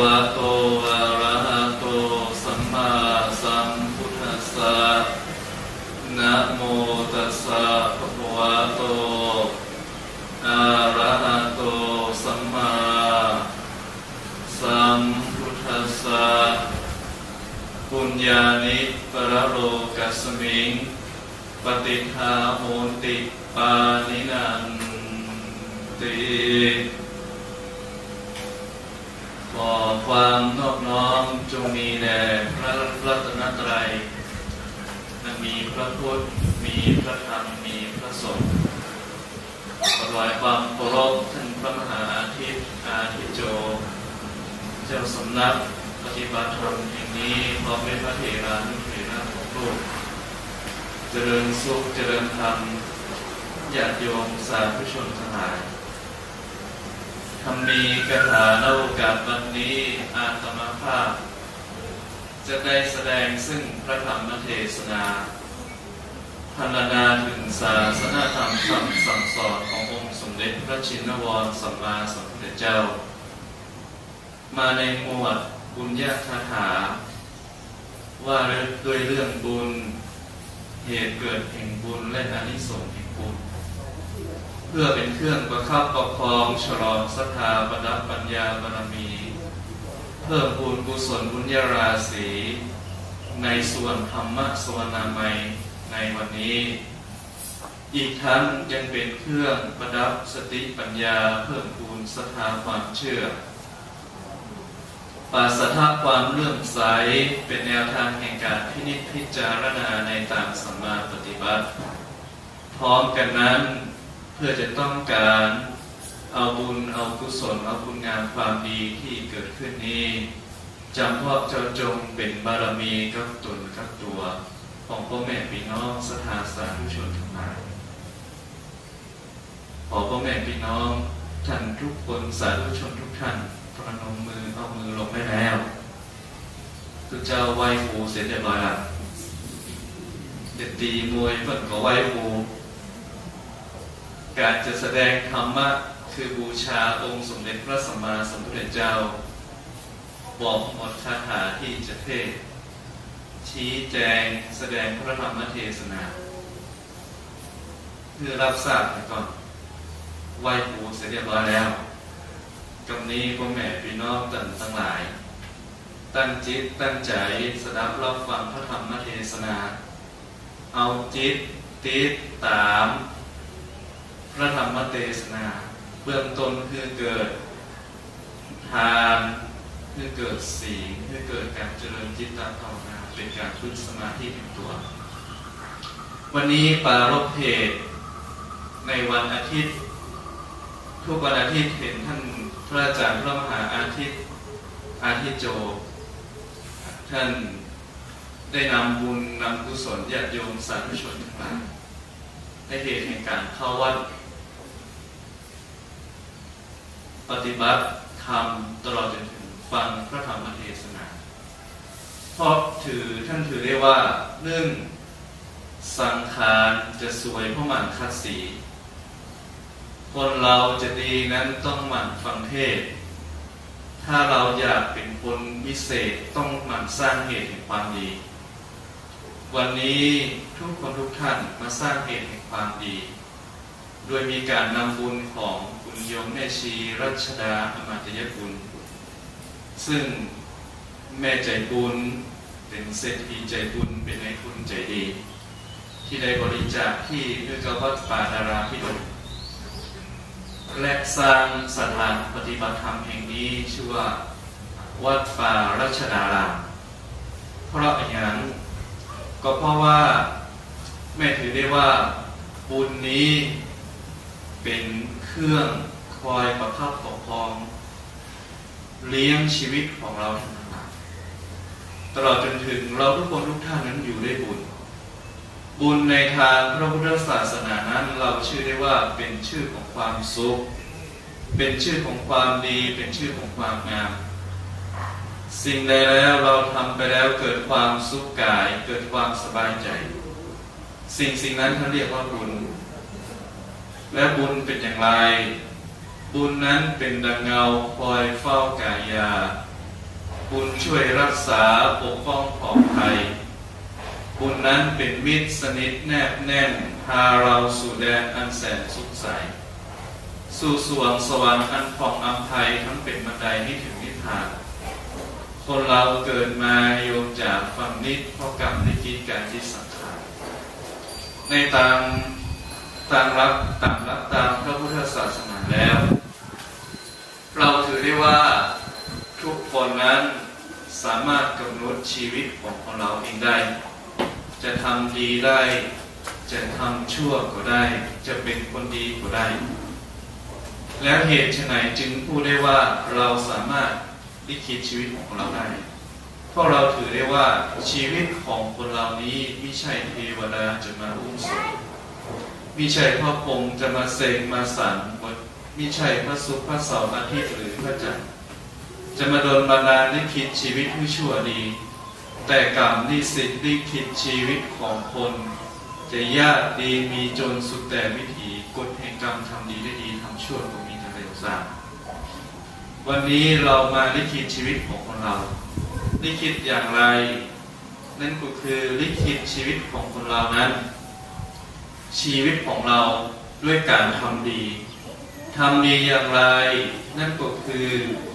วะโตอะระหะโตสัมมาสัมพุทธัสสะนะโมตัสสะภะคะวะโตอะระหะโตสัมมาสัมพุทธัสสะปุญญานิปรโลกัสสมิงปฏิทาโหติปานินันติ ขอความนอบน้อมจงมีแด่พระรัตนตรัยและมีพระพุทธ มีพระธรรม มีพระสงฆ์ถวายความเคารพท่านพระมหาอาทิตย์อาทิโจ เจ้าสำนักปฏิบัติธรรมแห่งนี้พร้อมด้วยพระเถรานุเถระของโลกเจริญสุขเจริญธรรมญาติโยมสาธุชนทั้งหลาย คำมีกถาในโอกาสวันนี้อาตมาภาพ จะได้แสดงซึ่งพระธรรมเทศนาพันนาถึงศาสนาธรรมคำสั่งสอนขององค์สมเด็จพระชินวรสัมมาสัมพุทธเจ้า มาในหมวดบุญญาคาถา ว่าด้วยเรื่องบุญ เหตุเกิดแห่งบุญและอนิสงส์แห่งบุญ เพื่อเป็นเครื่องประคับประคองฉลองศรัทธาประดับปัญญาบารมี เพิ่มบุญกุศลบุญญาราศีในส่วนธรรมะสวนามัยในวันนี้ อีกทั้งยังเป็นเครื่องประดับสติปัญญาเพิ่มพูนศรัทธาความเชื่อปราศทาความเลื่อมใสเป็นแนวทางแห่งการพินิจพิจารณาในตามสัมมาปฏิบัติ พร้อมกันนั้น พื่อจะต้องการเอาบุญเอากุศลเอาคุณงามความดีที่เกิดขึ้นนี้จำพาะเจ้าจงเป็นบารมีกับตนกับตัว ของพ่อแม่พี่น้องสถาสาธุชนทั้งหลายขอพ่อแม่พี่น้องท่านทุกคนสาธุชนทุกท่านประนมมือเอามือลงได้แล้วทุกเจ้าไหว้ครูเสร็จเรียบร้อยละเด็ดตีมวยเพิ่นก็ไหว้ครู การจะแสดงธรรมะคือบูชาองค์สมเด็จพระสัมมาสัมพุทธเจ้า บอกหมดคาถาที่จะเทศ ชี้แจงแสดงพระธรรมเทศนา เพื่อรับทราบไปก่อนไหว้ครูเสร็จเรียบร้อยแล้วกำนี้พ่อแม่พี่น้องตันทั้งหลาย ตั้งจิตตั้งใจสดับรับฟังพระธรรมเทศนา เอาจิตติดตาม ระธรรมเทศนา เบื้องต้นคือเกิดทานคือเกิดสีคือเกิดการเจริญจิตตภาวนาเป็นการฝึกสมาธิเป็นตัว วันนี้ปารบเพศในวันอาทิตย์ ทุกวันอาทิตย์เห็นท่านพระอาจารย์พระมหาอาทิตย์อาทิตย์โจ ท่านได้นำบุญนำกุศลญาติโยมสาธุชนทั้งหลายในเหตุแห่งการเข้าวัด ปฏิบัติธรรมตลอดจนถึงฟังพระธรรมเทศนาเพราะถือท่านถือได้ว่าหนึ่งสังขารจะสวยเพราะมันคัดสีคนเราจะดีนั้นต้องหมั่นฟังเทศ ถ้าเราอยากเป็นคนวิเศษต้องหมั่นสร้างเหตุแห่งความดี วันนี้ทุกคนทุกท่านมาสร้างเหตุแห่งความดี โดยมีการนำบุญของ โยมแม่ชีรัชดาอมาตยกุล ซึ่งแม่ใจบุญเป็นเศรษฐีใจบุญเป็นนายทุนใจดี ที่ได้บริจาคที่เพื่อกับวัดป่าดาราพิดลและสร้างสถานปฏิบัติธรรมแห่งนี้ชื่อว่าวัดป่ารัชดารามเพราะอย่างนั้นก็เพราะว่าแม่ถือได้ว่าบุญนี้เป็นเครื่อง คอยประคับปกครอง เลี้ยงชีวิตของเราทั้งหลายตลอดจนถึงเราทุกคนทุกท่านนั้นอยู่ได้บุญ บุญในทางพระพุทธศาสนานั้น เราชื่อได้ว่าเป็นชื่อของความสุข เป็นชื่อของความดี เป็นชื่อของความงาม สิ่งใดแล้วเราทำไปแล้วเกิดความสุขกาย เกิดความสบายใจ สิ่งสิ่งนั้นเขาเรียกว่าบุญและบุญเป็นอย่างไร บุญนั้นเป็นดังเงาคอยเฝ้ากายา บุญช่วยรักษาปกป้องปลอดภัย บุญนั้นเป็นมิตรสนิทแนบแน่นพาเราสู่แดนอันแสนสุขใส สู่สวงสวรรค์อันผ่องอำไพยทั้งเป็นบันไดให้ถึงนิพพาน คนเราเกิดมาโยมจากฟังนิดเพราะกรรมได้กินการที่สังขารในตามตามรักตามรักตามพระพุทธศาสนาแล้ว เราถือได้ว่าทุกคนนั้นสามารถกำหนดชีวิตของของเราเองได้ จะทำดีได้ จะทำชั่วก็ได้ จะเป็นคนดีก็ได้ แล้วเหตุไฉนจึงพูดได้ว่าเราสามารถลิขิตชีวิตของเราได้เพราะเราถือได้ว่าชีวิตของคนเรานี้ไม่ใช่เทวดาจะมาอุ้มส่งไม่ใช่พระพรหมจะมาเสกมาสั่น ม่ใช่พระสุขพระเสาร์อาทิตย์หรือพระจันทร์จะมาโดนบันดาลลิขิตชีวิตผู้ชั่วดี แต่กรรมลิสิทธิ์ลิขิตชีวิตของคน จะยากดีมีจนสุดแต่วิถีกฎแห่งกรรมทำดีได้ดีทำชั่วก็มีแต่เร็วสามวันนี้เรามาลิขิตชีวิตของคนเรา ลิขิตอย่างไร นั่นก็คือลิขิตชีวิตของคนเรานั้น ชีวิตของเราด้วยการทำดี ทำดีอย่างไร นั่นก็คือ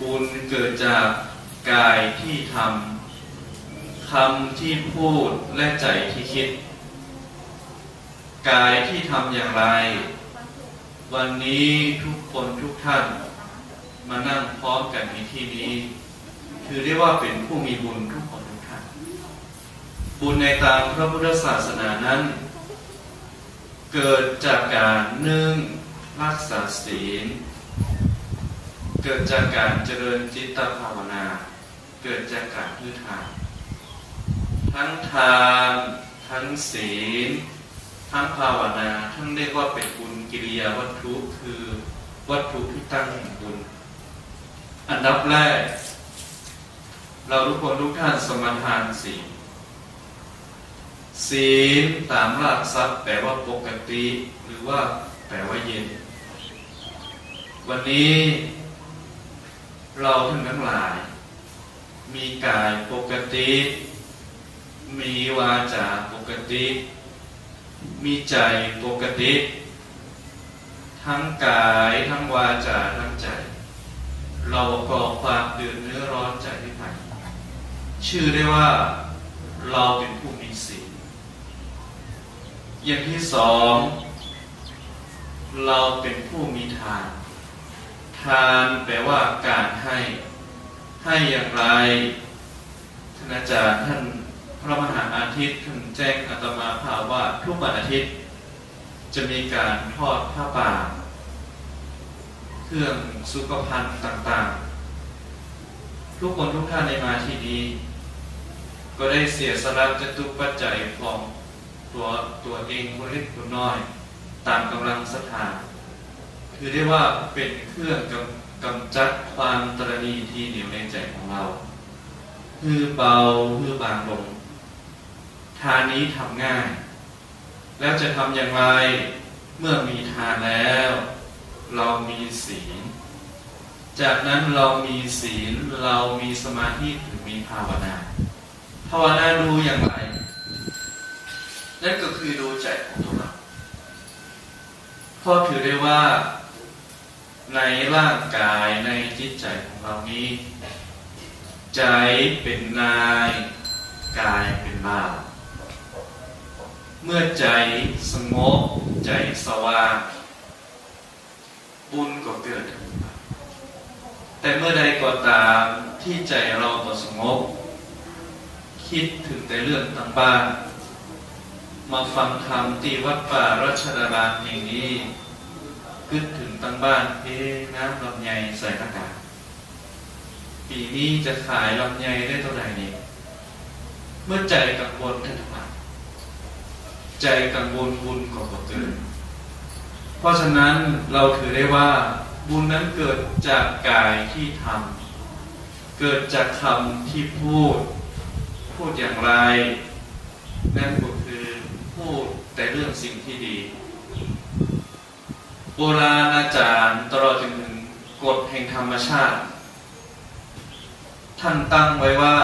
บุญเกิดจากกายที่ทำคำที่พูดและใจที่คิด กายที่ทำอย่างไร วันนี้ทุกคนทุกท่าน มานั่งพร้อมกันในที่นี้ถือได้ว่าเป็นผู้มีบุญทุกคนทุกท่าน บุญในตามพระพุทธศาสนานั้น เกิดจากการหนึ่ง รักษาศีล เกิดจากการเจริญจิตภาวนา เกิดจากการพื้ทานทั้งทานทั้งศีล ทั้งภาวนาทั้งเรียกว่าเป็นบุญกิริยาวัตถุคือวัตถุที่ตั้งแห่งบุญ อันดับแรก เราทุกคนทุกท่านสมทานศีลศีลตามหลักทรัพย์แปลว่าปกติ หรือว่าแปลว่าเย็น วันนี้เราท่านทั้งหลาย มีกายปกติ มีวาจาปกติ มีใจปกติ ทั้งกายทั้งวาจาทั้งใจ เราก่อความเดือดเนื้อร้อนใจให้ไปชื่อได้ว่าเราเป็นผู้มีศีลอย่างที่สอง เราเป็นผู้มีทาน ทานแปลว่าการให้ให้อย่างไรท่านอาจารย์ท่านพระมหาอาทิตย์ท่านแจ้งอาตมาภาพว่าทุกวันอาทิตย์ จะมีการทอดผ้าป่า เครื่องสุขภัณฑ์ต่างๆ ทุกคนทุกท่านในมาที่นี้ก็ได้เสียสละจตุปัจจัยของตัวตัวเองคนเล็กคนน้อย ตามกำลังศรัทธา คือได้ว่าเป็นเครื่องกำกำจัดความตรณีที่เหนียวในใจของเรา คือเบาคือบางลงทานนี้ทำง่าย แล้วจะทำอย่างไรเมื่อมีทานแล้ว เรามีศีลจากนั้นเรามีศีลเรามีสมาธิหรือมีภาวนาภาวนาดูอย่างไร นั่นก็คือดูใจของตัวเราเพราะถือได้ว่า ในร่างกายในจิตใจของเรานี้ ใจเป็นนายกายเป็นบ่าวเมื่อใจสงบใจสว่างบุญก็เกิด แต่เมื่อใดก็ตามที่ใจเราก็สงบคิดถึงแต่เรื่องต่างบ้านมาฟังธรรมที่วัดป่ารัชดาบาลแห่งนี้ คิดถึงตั้งบ้านเอ๊น้ำลำไยใส่หน้ากากปีนี้จะขายลำไยได้เท่าไหร่นี่เมื่อใจกังวลขึ้นมาใจกังวลบุญก็บ่เกิดเพราะฉะนั้นเราถือได้ว่า บุญนั้นเกิดจากกายที่ทำเกิดจากคำที่พูด พูดอย่างไร นั่นก็คือพูดแต่เรื่องสิ่งที่ดี โบราณอาจารย์ตลอดจนถึงกฎแห่งธรรมชาติ ท่านตั้งไว้ว่า